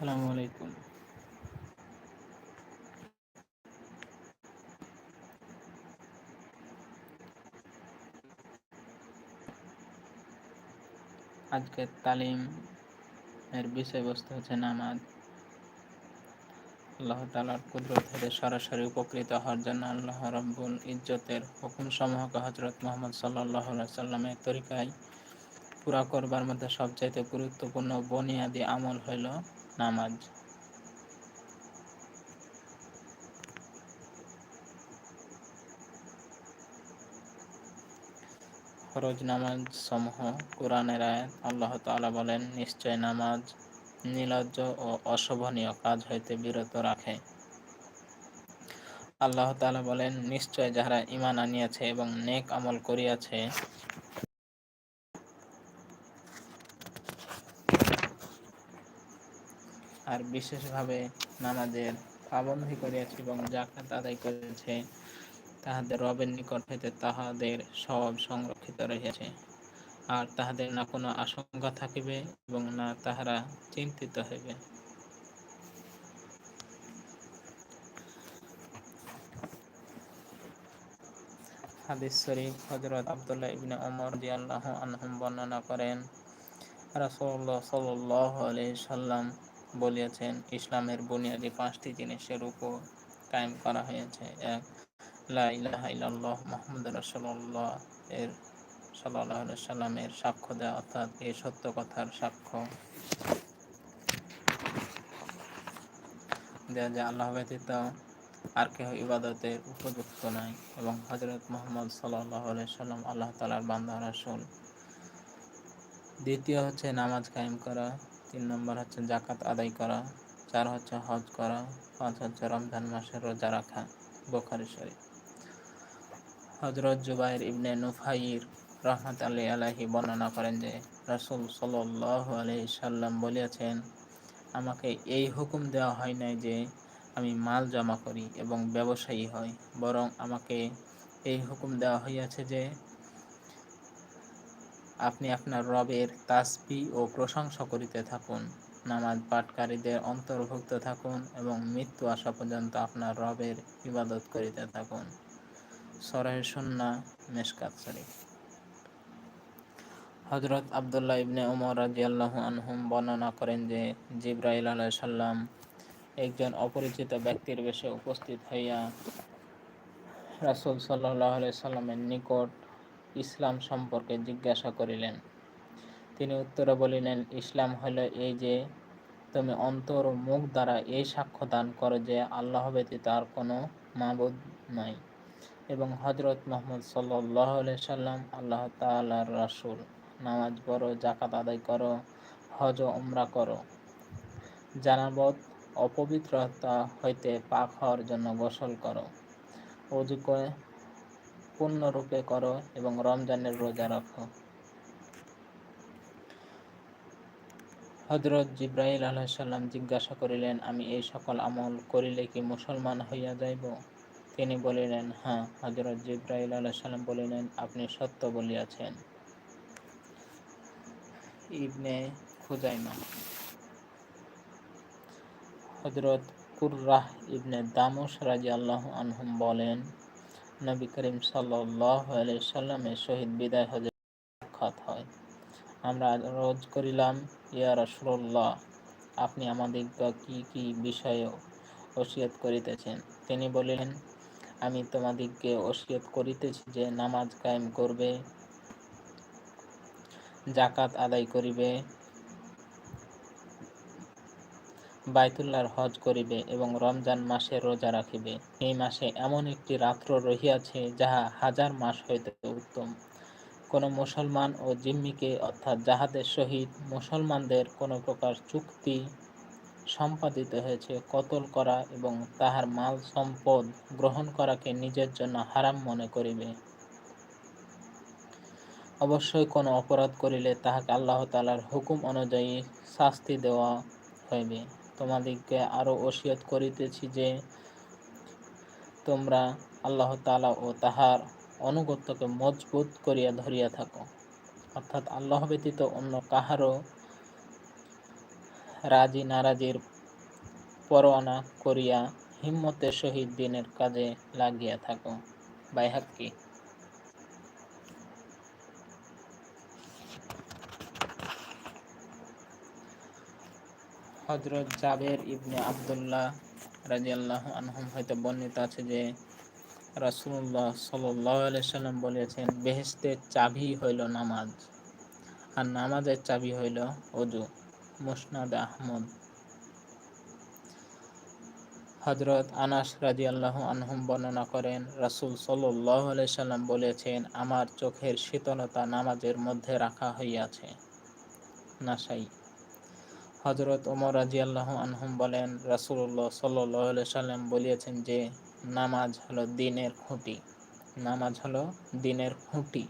আসসালামু আলাইকুম। আজকের তালিম এর বিষয়বস্তু হচ্ছে নামাজ। আল্লাহ তালার কুদরত হতে সরাসরি উপকৃত হওয়ার জন্য আল্লাহ রব্বুল ইজ্জতের হুকুম সমূহকে হজরত মোহাম্মদ সাল্লাহ সাল্লামের তরিকায় পুরা করবার মধ্যে সবচাইতে গুরুত্বপূর্ণ বনিয়াদি আমল হইল নামাজ। ফরজ নামাজ সমূহ কোরআনের আয়াত। আল্লাহ তাআলা বলেন, নিশ্চয় নামাজ নিলজ্জ ও অশোভনীয় কাজ হইতে বিরত রাখে। আল্লাহ তাআলা বলেন, নিশ্চয় যাহারা ঈমান আনিয়াছে এবং নেক আমল করিয়াছে আর বিশেষভাবে নামাজের পাবন্ধি করিয়াছে এবং জাকাত আদায় করেছে, তাহাদের রবের নিকট হইতে তাহাদের সব সংরক্ষিত রহিয়াছে। আর তাহাদের না কোনো আশঙ্কা থাকিবে এবং না তাহারা চিন্তিত হইবে। হাদিস শরীফ হজরত আবদুল্লাহ ইবনে ওমর রাদিয়াল্লাহু আনহুম বর্ণনা করেন, রাসূলুল্লাহ সাল্লাল্লাহু আলাইহি সাল্লাম বলিয়াছেন, ইসলামের বুনিয়াদি পাঁচটি জিনিসের উপর কায়েম করা হয়েছে। এক, লা মোহাম্মদ রাসূলুল্লাহ এর আলাইহি সাল্লামের সাক্ষ্য দেওয়া অর্থাৎ এই সত্য কথার সাক্ষ্য দেওয়া যে আল্লাহ ব্যতীত আর কেহ ইবাদতের উপযুক্ত নাই এবং হজরত মোহাম্মদ সাল্লাহ সাল্লাম আল্লাহ তালার বান্দা রাসুল। দ্বিতীয় হচ্ছে নামাজ কায়েম করা। তিন নম্বর হচ্ছে জাকাত আদায় করা, চার হচ্ছে হজ করা, পাঁচ হচ্ছে রমজান মাসের রোজা রাখা, বোখারি শরীফ। হজরত জুবাইর ইবনে নুফাইর রহমত আলী আলাহি বর্ণনা করেন যে, রাসুল সাল্লাহ আলি সাল্লাম বলিয়াছেন, আমাকে এই হুকুম দেওয়া হয় নাই যে, আমি মাল জমা করি এবং ব্যবসায়ী হই, বরং আমাকে এই হুকুম দেওয়া হইয়াছে যে আপনি আপনার রবের তাসবি ও প্রশংসা করিতে থাকুন, নামাজ পাঠকারীদের অন্তর্ভুক্ত থাকুন এবং মৃত্যু আসা পর্যন্ত আপনার রবের ইবাদত করিতে থাকুন। সরাই সন্না, মেশকাত শরীফ। হজরত আবদুল্লাহ ইবনে উমর রাজিয়াল্লাহু আনহুম বর্ণনা করেন যে, জিব্রাইল আলাহ সাল্লাম একজন অপরিচিত ব্যক্তির বেশে উপস্থিত হইয়া রাসুল সাল্লাহ সাল্লামের নিকট ইসলাম সম্পর্কে জিজ্ঞাসা করিলেন। তিনি উত্তরে বলিলেন, ইসলাম হল এই যে তুমি অন্তর ও মুখ দ্বারা এই সাক্ষ্য দান করো যে আল্লাহ ব্যতীত আর কোনো মাবুদ নাই। এবং হজরত মোহাম্মদ সাল্লাহ সাল্লাম, আল্লাহ তালার রাসুল, নামাজ পড়ো জাকাত আদায় করো, হজ উমরা করো। জানাবত অপবিত্রতা হইতে পাক হওয়ার জন্য গোসল করো। অজু পূর্ণরূপে করো এবং রমজানের রোজা রাখো। হজরত জিব্রাহিল আলাহিসাল্লাম জিজ্ঞাসা করিলেন, আমি এই সকল আমল করিলে কি মুসলমান হইয়া যাইব? তিনি বলিলেন হ্যাঁ। হজরত জিব্রাহিল আলাহিসাল্লাম বলিলেন, আপনি সত্য বলিয়াছেন। ইবনে খুজাইমা। হজরত কুর্রাহ ইবনে দামস রাজি আল্লাহ আনহুম বলেন নবী করিম সাল্লামের শহীদ বিদায় হজরত সাক্ষাৎ হয়। আমরা রোজ করিলাম, ইয়া রসুল্লাহ আপনি আমাদের কি কি বিষয়ে ওসিয়ত করিতেছেন? তিনি বলিলেন, আমি তোমাদিগকে ওসিয়ত করিতেছি যে নামাজ কায়েম করবে জাকাত আদায় করিবে বাইতুল্লাহর হজ করিবে এবং রমজান মাসে রোজা রাখিবে। এই মাসে এমন একটি রাত্র রহিয়াছে যাহা হাজার মাস হইতে উত্তম। কোনো মুসলমান ও জিম্মিকে অর্থাৎ যাহাদের সহিত মুসলমানদের কোনো প্রকার চুক্তি সম্পাদিত হয়েছে কতল করা এবং তাহার মাল সম্পদ গ্রহণ করাকে নিজের জন্য হারাম মনে করিবে। অবশ্যই কোনো অপরাধ করিলে তাহাকে আল্লাহ তালার হুকুম অনুযায়ী শাস্তি দেওয়া হইবে। তোমাদিগকে আরও ওসিয়ত করিতেছি যে তোমরা আল্লাহ তালা ও তাহার অনুগত্যকে মজবুত করিয়া ধরিয়া থাকো। অর্থাৎ আল্লাহ ব্যতীত অন্য কাহারও রাজি নারাজির পরোয়ানা করিয়া হিম্মতের সহিত দিনের কাজে লাগিয়া থাকো। বাইহাক্কি। হজরত জাবের ইবনে আবদুল্লাহ রাজিয়াল্লাহ আনহম হয়তো বর্ণিত আছে যে রাসুল্লাহ সাল্লাহ সাল্লাম বলেছেন বেহেস্তের চাবি হইল নামাজ আর নামাজের চাবি হইল অজু মুসনাদ আহমদ। হজরত আনাস রাজি আল্লাহ আনহুম বর্ণনা করেন, রাসুল সাল্লাহ সাল্লাম বলেছেন, আমার চোখের শীতলতা নামাজের মধ্যে রাখা হইয়াছে। নাসাই। হজরত ওমর রাজি আল্লাহ আনহুম বলেন রাসুল্লাহ সাল্লাহ সাল্লাম বলিয়েছেন যে, নামাজ হলো দিনের খুঁটি। নামাজ হলো দিনের খুঁটি।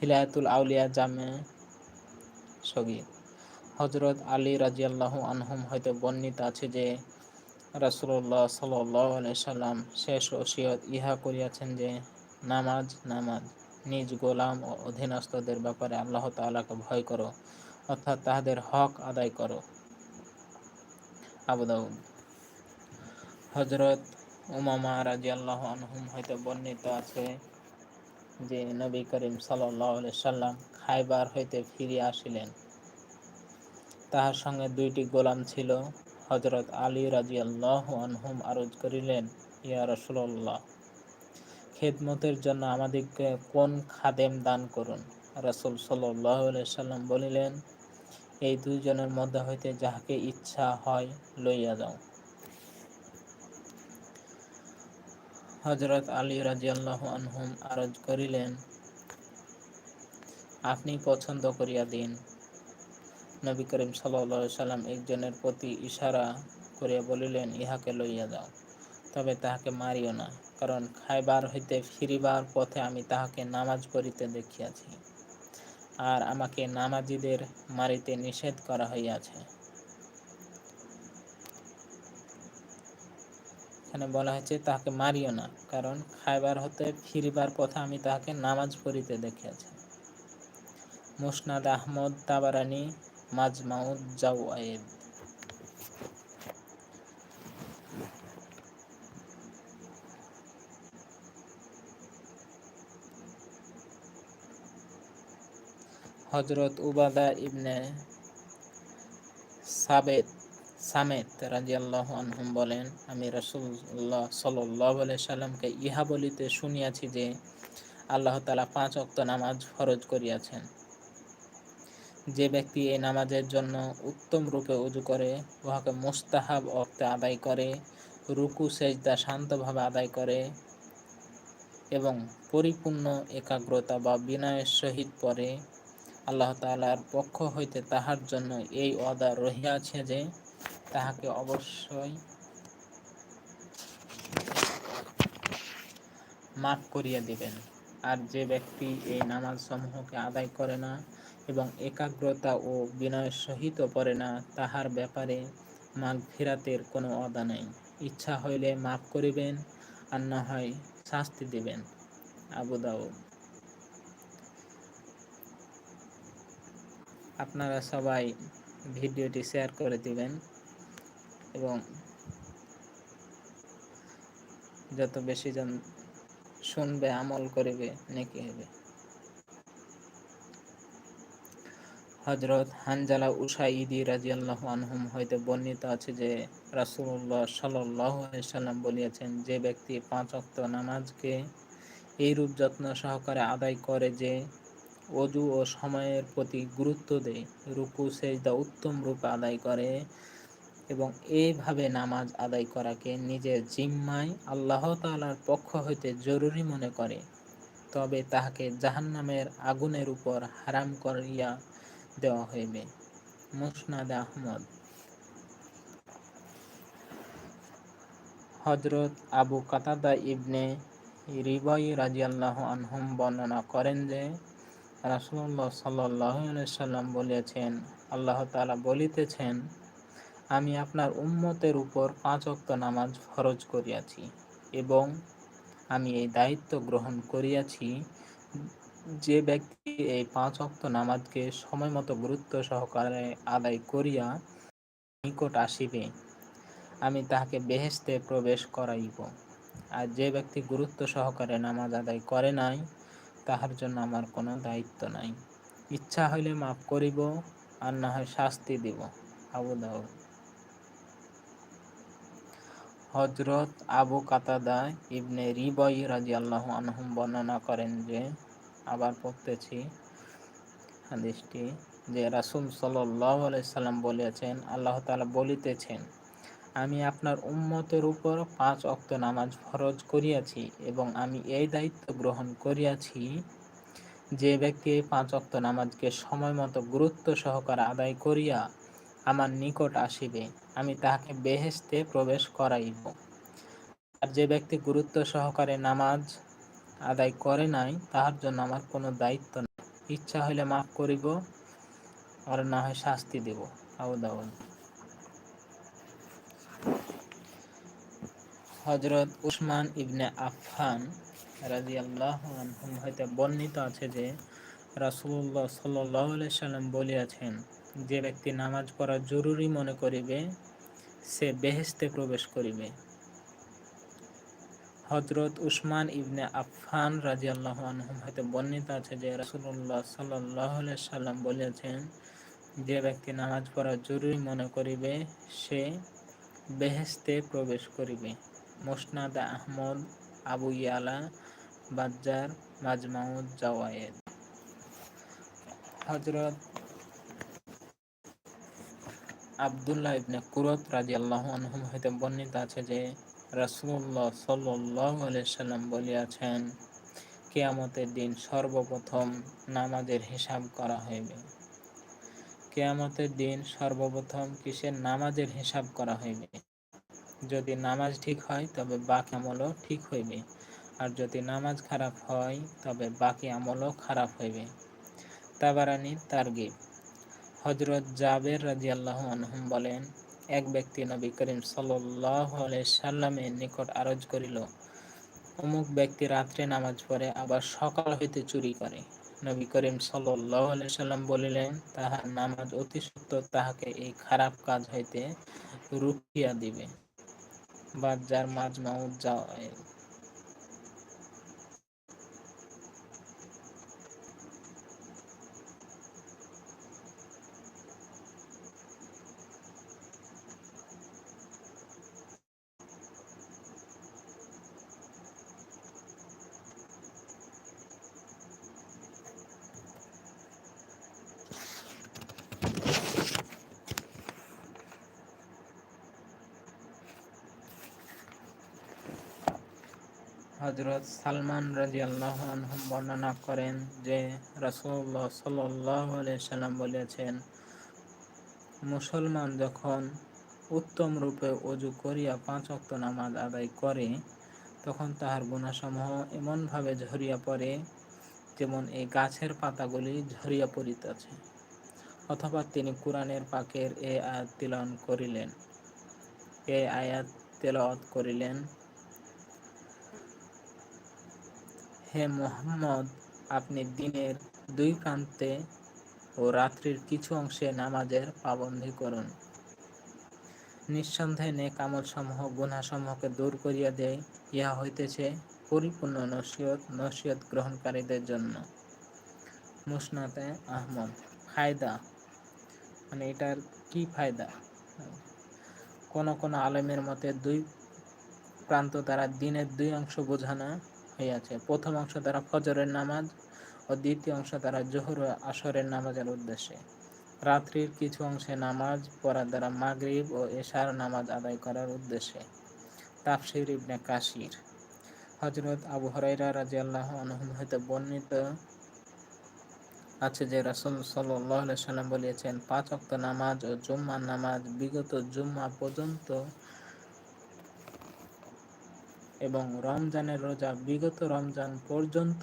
হিলায়াতুল আউলিয়া জামে সগির। হজরত আলী রাজিয়াল্লাহ আনহুম হয়তো বর্ণিত আছে যে রাসুল্লাহ সাল্লাম শেষ ওসিয়ত ইহা করিয়াছেন যে, নামাজ নামাজ। নিজ গোলাম ও অধীনস্থদের ব্যাপারে আল্লাহ তালাকে ভয় করো। অর্থাৎ তাহাদের হক আদায় করো। আবুদাউদ হজরত উমামা রাজি আল্লাহ আনহুম হয়তো বর্ণিত আছে যে নবী করিম সাল্লাহ সাল্লাম খাইবার হইতে ফিরিয়া আসিলেন। তাহার সঙ্গে দুইটি গোলাম ছিল। হজরত আলী রাজি আল্লাহ আনহুম আরজ করিলেন, ইয়া রসুল্লাহ খেদমতের জন্য আমাদেরকে কোন খাদেম দান করুন? রসুল সাল্লাহ সাল্লাম বলিলেন এই দুইজনের মধ্যে হইতে যাহাকে ইচ্ছা হয় লইয়া যাও। হজরত আলী রাজিয়াল্লাহ আনহুম আরজ করিলেন, আপনি পছন্দ করিয়া দিন। নবী করিম সাল্লা সাল্লাম একজনের প্রতি ইশারা করিয়া বলিলেন, ইহাকে লইয়া যাও, তবে তাহাকে মারিও না, কারণ খাইবার হইতে ফিরিবার পথে আমি তাহাকে নামাজ পড়িতে দেখিয়াছি। আর আমাকে নামাজিদের মারিতে নিষেধ করা হইয়াছে। এখানে বলা হয়েছে, তাহাকে মারিও না, কারণ খাইবার হতে ফিরিবার পথে আমি তাহাকে নামাজ পড়িতে দেখিয়াছি। মুসনাদ আহমদ তাবারানি, মাজমাউদ জাওয়ায়েদ। হজরত উবাদা ইবনে সাবেদ সামেত রাজিয়াল্লাহ বলেন, আমি রসুল্লাহ সাল্লাহ সাল্লামকে ইহা বলিতে শুনিয়াছি যে, আল্লাহ তালা পাঁচ অক্ত নামাজ ফরজ করিয়াছেন। যে ব্যক্তি এই নামাজের জন্য উত্তম রূপে উজু করে, উহাকে মোস্তাহাব অর্থে আদায় করে, রুকু, সেজদা শান্তভাবে আদায় করে এবং পরিপূর্ণ একাগ্রতা বা বিনয়ের সহিত পরে আল্লাহ তালার পক্ষ হইতে তাহার জন্য এই অদা রহিয়াছে যে তাহাকে অবশ্যই মাফ করিয়া দিবেন। আর যে ব্যক্তি এই নামাজ সমূহকে আদায় করে না এবং একাগ্রতা ও বিনয়ের সহিত পড়ে না, তাহার ব্যাপারে মাঘ ফিরাতের কোনো অদা নাই। ইচ্ছা হইলে মাফ করিবেন আর না হয় শাস্তি দিবেন। আবু দাউদ। আপনারা সবাই ভিডিওটি শেয়ার করে দিবেন এবং যত বেশি জন শুনবে, আমল করিবে, নেকি হবে। হজরত হানজালা উসাইদি রাজিয়াল্লাহ আনহুম হইতে বর্ণিত আছে যে রাসুল্লাহ সাল্লাহ সাল্লাম বলিয়াছেন, যে ব্যক্তি পাঁচ অক্ত নামাজকে এইরূপ যত্ন সহকারে আদায় করে যে অজু ও সময়ের প্রতি গুরুত্ব দেয়। রুকু, সেজদা উত্তম রূপে আদায় করে এবং এইভাবে নামাজ আদায় করাকে নিজের জিম্মায় আল্লাহ তালার পক্ষ হইতে জরুরি মনে করে। তবে তাহাকে জাহান্নামের আগুনের উপর হারাম করিয়া দেওয়া হইবে। মুসনাদ আহমদ। হজরত আবু কাতাদা ইবনে রিবাই রাজিয়াল্লাহ আনহুম বর্ণনা করেন যে রাসুল্লাহ সাল্লাহ সাল্লাম বলিয়াছেন আল্লাহ তালা বলিতেছেন, আমি আপনার উম্মতের উপর পাঁচ অক্ত নামাজ ফরজ করিয়াছি এবং আমি এই দায়িত্ব গ্রহণ করিয়াছি যে ব্যক্তি এই পাঁচ অক্ত নামাজকে সময় মতো গুরুত্ব সহকারে আদায় করিয়া নিকট আসিবে, আমি তাহাকে বেহেস্তে প্রবেশ করাইব। আর যে ব্যক্তি গুরুত্ব সহকারে নামাজ আদায় করে নাই তাহার জন্য আমার কোনো দায়িত্ব নাই। ইচ্ছা হইলে মাফ করিব আর না হয় শাস্তি দিব। আবু দাউদ। হজরত আবু কাতাদা ইবনে রিবই রাজি আল্লাহ আনহুম বর্ণনা করেন যে, আবার পড়তেছি হাদিসটি যে রাসুল সাল্লাহ সাল্লাম বলেছেন, আল্লাহ তালা বলিতেছেন আমি আপনার উম্মতের উপর পাঁচ অক্ত নামাজ ফরজ করিয়াছি এবং আমি এই দায়িত্ব গ্রহণ করিয়াছি যে ব্যক্তি এই পাঁচ অক্ত নামাজকে সময় মতো গুরুত্ব সহকারে আদায় করিয়া আমার নিকট আসিবে, আমি তাহাকে বেহেস্তে প্রবেশ করাইব। আর যে ব্যক্তি গুরুত্ব সহকারে নামাজ আদায় করে নাই, তাহার জন্য আমার কোনো দায়িত্ব নাই। ইচ্ছা হইলে মাফ করিব, আর না হয় শাস্তি দেব। আউদাউদ হজরত উসমান ইবনে আফফান রাজি আল্লাহ হইতে বর্ণিত আছে যে রাসুল্লাহ সাল্লাহ সাল্লাম বলিয়াছেন, যে ব্যক্তি নামাজ পড়া জরুরি মনে করিবে, সে বেহেস্তে প্রবেশ করিবে। হজরত উসমান ইবনে আফফান রাজি আল্লাহ হইতে বর্ণিত আছে যে রাসুল্লাহ সাল্লাহ সাল্লাম বলিয়াছেন, যে ব্যক্তি নামাজ পড়া জরুরি মনে করিবে, সে বেহেস্তে প্রবেশ করিবে। মোসনাদ আহমদ, আবু ইয়ালা, বাজ্জার, মাজমাউদ, জাওয়ায়েদ। হজরত আবদুল্লাহ ইবনে কুরত রাজি আল্লাহ আনহুম হইতে বর্ণিত আছে যে রাসুল্লাহ সাল্লাহ সাল্লাম বলিয়াছেন, কেয়ামতের দিন সর্বপ্রথম নামাজের হিসাব করা হইবে। কেয়ামতের দিন সর্বপ্রথম কিসের নামাজের হিসাব করা হইবে? যদি নামাজ ঠিক হয়, তবে বাকি আমলও ঠিক হইবে। আর যদি নামাজ খারাপ হয়, তবে বাকি আমলও খারাপ হইবে। তাবারানি তারগিব। হজরত জাবের রাজি আল্লাহ আনহুম বলেন, এক ব্যক্তি নবী করিম সাল্লাহ সাল্লামের নিকট আরজ করিল, অমুক ব্যক্তি রাত্রে নামাজ পড়ে, আবার সকাল হইতে চুরি করে। নবী করিম সাল্লাহ সাল্লাম বলিলেন, তাহার নামাজ অতি সত্য তাহাকে এই খারাপ কাজ হইতে রুখিয়া দিবে। বাজার মাঝ মাউদ যাওয়া হজরত সালমান রাজি আল্লাহ বর্ণনা করেন যে রসুল্লাহ সাল্লাহ সাল্লাম বলেছেন, মুসলমান যখন উত্তম রূপে অজু করিয়া পাঁচ অক্ত নামাজ আদায় করে, তখন তাহার গুণাসমূহ এমনভাবে ঝরিয়া পড়ে যেমন এই গাছের পাতাগুলি ঝরিয়া পড়িতেছে, অথবা তিনি কোরআনের পাকের এ আয়াত তিলন করিলেন। এ আয়াত তেলাওয়াত করিলেন হে মোহাম্মদ, আপনি দিনের দুই প্রান্তে ও রাত্রির কিছু অংশে নামাজের পাবন্ধি করুন। নিঃসন্দেহে নেক আমলসমূহ গুণাসমূহকে দূর করিয়া দেয়, ইহা হইতেছে পরিপূর্ণ নসিয়ত নসিয়ত গ্রহণকারীদের জন্য। মুসনাতে আহমদ, ফায়দা। মানে এটার কি ফায়দা? কোন কোন আলেমের মতে দুই প্রান্ত দ্বারা দিনের দুই অংশ বোঝানো হইয়াছে প্রথম অংশ দ্বারা ফজরের নামাজ ও দ্বিতীয় অংশ দ্বারা জোহর ও আসরের নামাজের উদ্দেশ্যে। রাত্রির কিছু অংশে নামাজ পড়ার দ্বারা মাগরিব ও এশার নামাজ আদায় করার উদ্দেশ্যে। তাফসির ইবনে কাশির হজরত আবু হরাইরা রাজি আল্লাহ আনহুম হইতে বর্ণিত আছে যে রাসুল সাল্লাহ সাল্লাম বলিয়েছেন পাঁচ অক্ত নামাজ ও জুম্মার নামাজ বিগত জুম্মা পর্যন্ত এবং রমজানের রোজা বিগত রমজান পর্যন্ত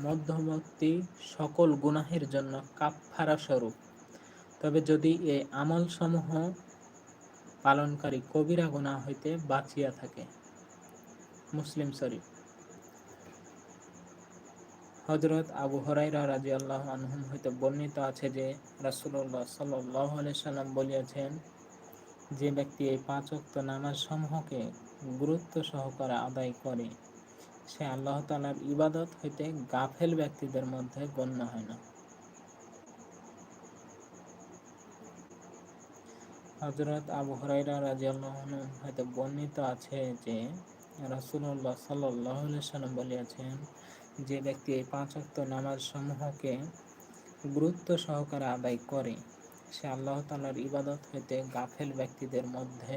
মধ্যবর্তী সকল গুনাহের জন্য কাপফারা স্বরূপ। তবে যদি এই আমলসমূহ পালনকারী কবিরা গুণা হইতে বাঁচিয়া থাকে। মুসলিম শরীফ। হজরত আবু হরাইরা রাজি আল্লাহ আনহুম হইতে বর্ণিত আছে যে রাসুল্লাহ সাল্লাহ সাল্লাম বলিয়াছেন, যে ব্যক্তি এই পাঁচ অক্ত নামাজ সমূহকে গুরুত্ব সহকারে আদায় করে। সে আল্লাহ তালার ইবাদত হইতে গাফেল ব্যক্তিদের মধ্যে গণ্য হয় না। হজরত আবু হরাইরা রাজিয়াল্লাহ হয়তো বর্ণিত আছে যে রাসুল্লাহ সাল্লাহ সাল্লাম বলিয়াছেন যে ব্যক্তি এই পাঁচ অক্ত নামাজ সমূহকে গুরুত্ব সহকারে আদায় করে, সে আল্লাহ তালার ইবাদত হইতে গাফেল ব্যক্তিদের মধ্যে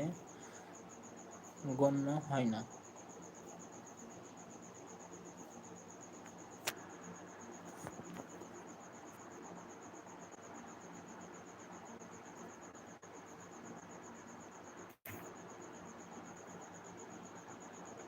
গণ্য হয় না।